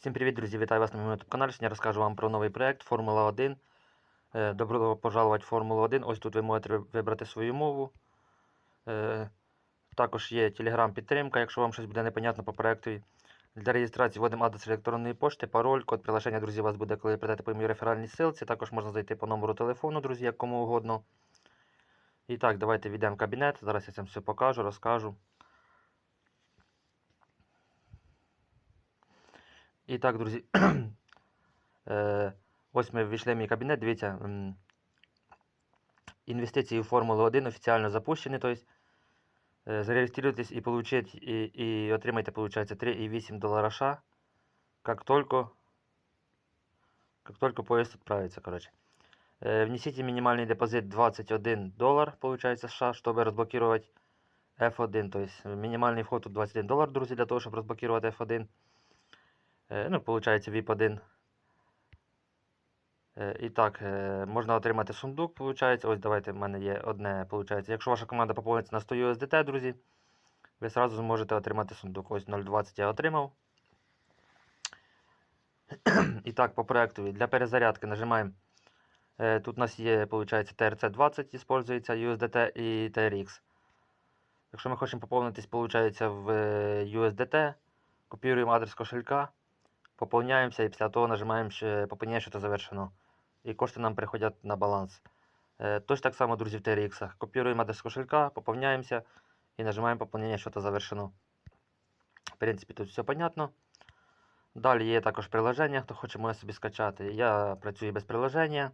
Всім привіт, друзі! Вітаю вас на моєму каналі. Сьогодні розкажу вам про новий проект Формула 1. Е, Добро пожаловать в Формулу 1. Ось тут ви можете вибрати свою мову. Е, Також є Telegram-підтримка, якщо вам щось буде непонятно по проекту. Для реєстрації вводимо адрес електронної пошти, пароль, код приложення, друзі, вас буде, коли прийдете по моїй реферальній ссылці. Також можна зайти по номеру телефону, друзі, як кому угодно. І так, давайте війдемо в кабінет. Зараз я це все покажу, розкажу. І так, друзі. е, ось ми ввійшли в мій кабінет. Дивіться. м, Інвестиції в Формулу 1 офіційно запущені. Тобто, е, зареєструйтесь і, получить, і, і отримайте, получается, 3,8 доллара США, как только, как только поезд отправится, короче. Э, внесите минимальный депозит 21 доллар, получается, США, чтобы разблокировать F1. То есть минимальный вход тут 21 доллар, друзі, для того, щоб розблокувати F1. Е, Ну, получається VIP 1. Е, І так, е, можна отримати сундук, получається. Ось давайте в мене є одне, получається. Якщо ваша команда поповниться на 100 USDT, друзі, ви одразу зможете отримати сундук. Ось 0,20 я отримав. І так, по проекту для перезарядки нажимаємо. Тут у нас є, получається, TRC20, использується USDT і TRX. Якщо ми хочемо поповнитись, получається, в USDT, копіруємо адрес кошелька. Пополняємося і після того нажимаємо ще поповнення, що то завершено. І кошти нам приходять на баланс. Точно так само, друзі, в TRX. Копіруємо адрес кошелька, поповняємося і нажимаємо поповнення, що то завершено. В принципі, тут все понятно. Далі є також приложення, хто хоче може собі скачати. Я працюю без приложення.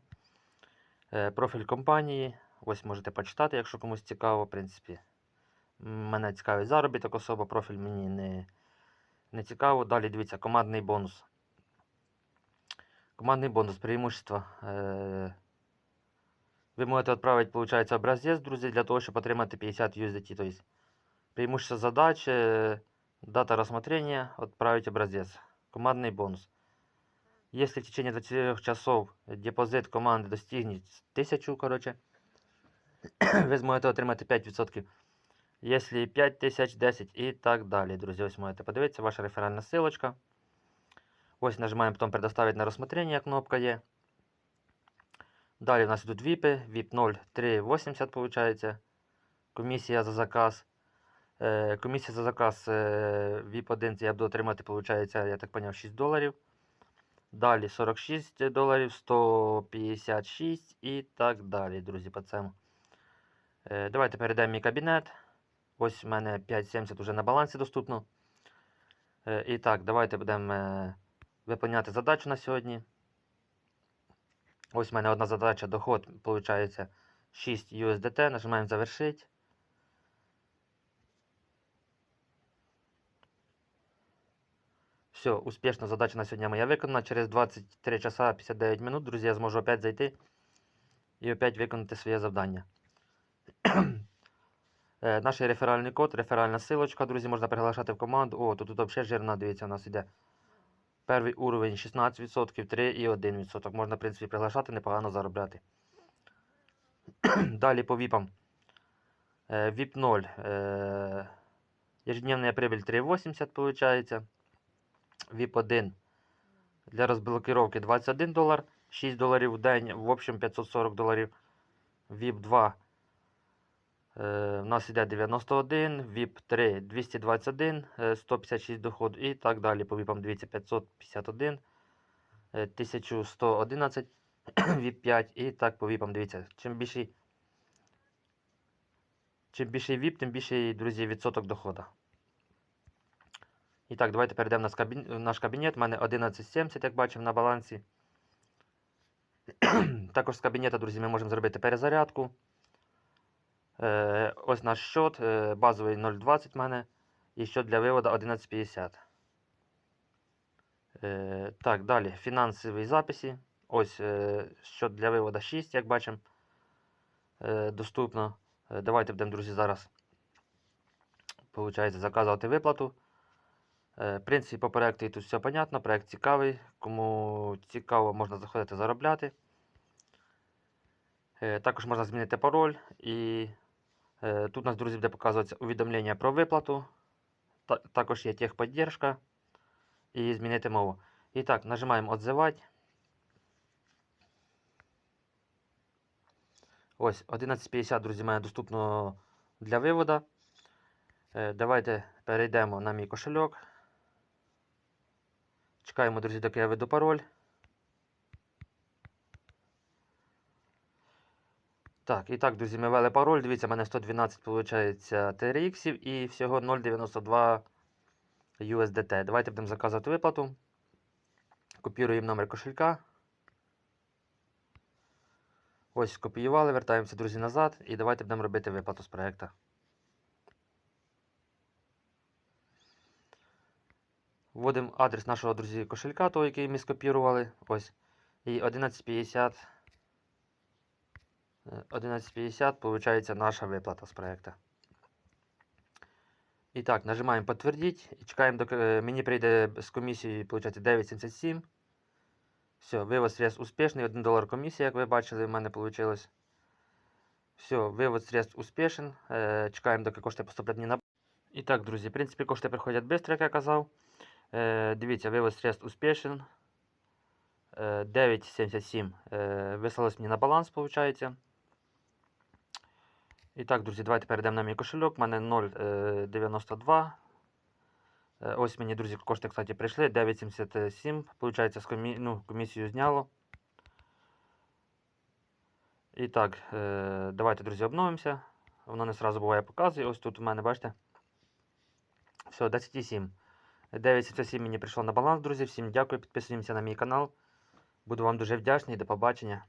Е, Профіль компанії. Ось можете почитати, якщо комусь цікаво, в принципі. Мене цікавить заробіток особа, профіль мені не, не цікаво. Далі дивіться, командний бонус. Командний бонус, преимущество. Е, Ви можете відправити, виходить, образець, друзі, для того, щоб отримати 50 USDT. Тобто, преимущество задач, е, дата рассмотрения, отправить образец. Командный бонус. Если в течение 24 часов депозит команди достигне 1000, короче, ви зможете отримати 5%. Якщо 5000, 10 і так далі. Друзі, ось можете подивитися, ваша реферальна ссылочка. Ось нажимаємо потім предоставити на розсмотрення, кнопка є. Далі у нас йдуть віпи. VIP 0 3,80 получається. Комісія за заказ. Е, Комісія за заказ е, VIP 1 я буду отримати, виходить, я так поняв, 6 доларів. Далі 46 доларів, 156 і так далі, друзі, по цьому. Е, Давайте перейдемо в мій кабінет. Ось у мене 5,70 вже на балансі доступно. Е, І так, давайте будемо е, виповняти задачу на сьогодні. Ось у мене одна задача, доход, виходить, 6 USDT. Нажимаємо завершити. Все, успішно задача на сьогодні моя виконана. Через 23 часа 59 минут, друзі, я зможу опять зайти і опять виконати своє завдання. Е, Наш реферальний код, реферальна силочка, друзі, можна приглашати в команду. О, тут, тут взагалі жирна, дивіться, у нас іде. Перший уровень 16%, 3 і 1%. Можна, в принципі, приглашати, непогано заробляти. Далі по віпам. Е, VIP 0. Е, прибыль 3,80 получается. VIP 1 для розблокировки 21 долар, 6 доларів в день, в общем 540 доларів. VIP 2 е, у нас іде 91, VIP 3 221, е, 156 доходу і так далі. По VIP дивіться 551, е, 1111, VIP 5 і так по VIP дивіться. Чим більший, чим більший VIP, тим більший, друзі, відсоток доходу. І так, давайте перейдемо в наш кабінет. У мене 1170, як бачимо, на балансі. Також з кабінету, друзі, ми можемо зробити перезарядку. Е, ось наш счет. Е, базовий 0,20 в мене. І счет для виводу 11,50. Е, так, далі. Фінансові записи. Ось е, счет для виводу 6, як бачимо. Доступно. Давайте будемо, друзі, зараз. Получається, заказувати виплату. В принципі, по проекту тут все понятно, проект цікавий. Кому цікаво, можна заходити заробляти. Також можна змінити пароль. І тут у нас, друзі, буде показуватися увідомлення про виплату. Також є техподдержка. І змінити мову. І так, нажимаємо «Отзивати». Ось, 11.50, друзі, мене доступно для виводу. Е, Давайте перейдемо на мій кошельок. Чекаємо, друзі, доки я веду пароль. Так, і так, друзі, ми ввели пароль. Дивіться, в мене 112, виходить, TRX і всього 0,92 USDT. Давайте будемо заказувати виплату. Копіруємо номер кошелька. Ось, скопіювали, вертаємося, друзі, назад. І давайте будемо робити виплату з проєкту. Вводимо адрес нашого, друзі, кошелька, того, який ми скопірували. Ось. І 1150. Е, 1150 получається наша виплата з проєкту. І так, нажимаємо підтвердіть і чекаємо, доки е, мені прийде з комісії, виходить, 9,77. Все, вивод средств успішний. 1 долар комісія, як ви бачили, в мене вийшло. Все, вивод средств успішен. Е, чекаємо, доки кошти поступлять мені на. І так, друзі, в принципі, кошти приходять швидко, як я казав. Е, дивіться, вивод средств успішен. Е, 9,77 е, вислалось мені на баланс, виходить. І так, друзі, давайте перейдемо на мій кошельок. У мене 0,92. Е, Ось мені, друзі, кошти, кстати, прийшли. 9,77. Получається, з комі... ну, комісію зняло. І так, е, давайте, друзі, обновимося. Воно не сразу буває показує. Ось тут у мене, бачите. Все, 10,7. 9,77 мені прийшло на баланс, друзі. Всім дякую. Підписуємося на мій канал. Буду вам дуже вдячний. До побачення.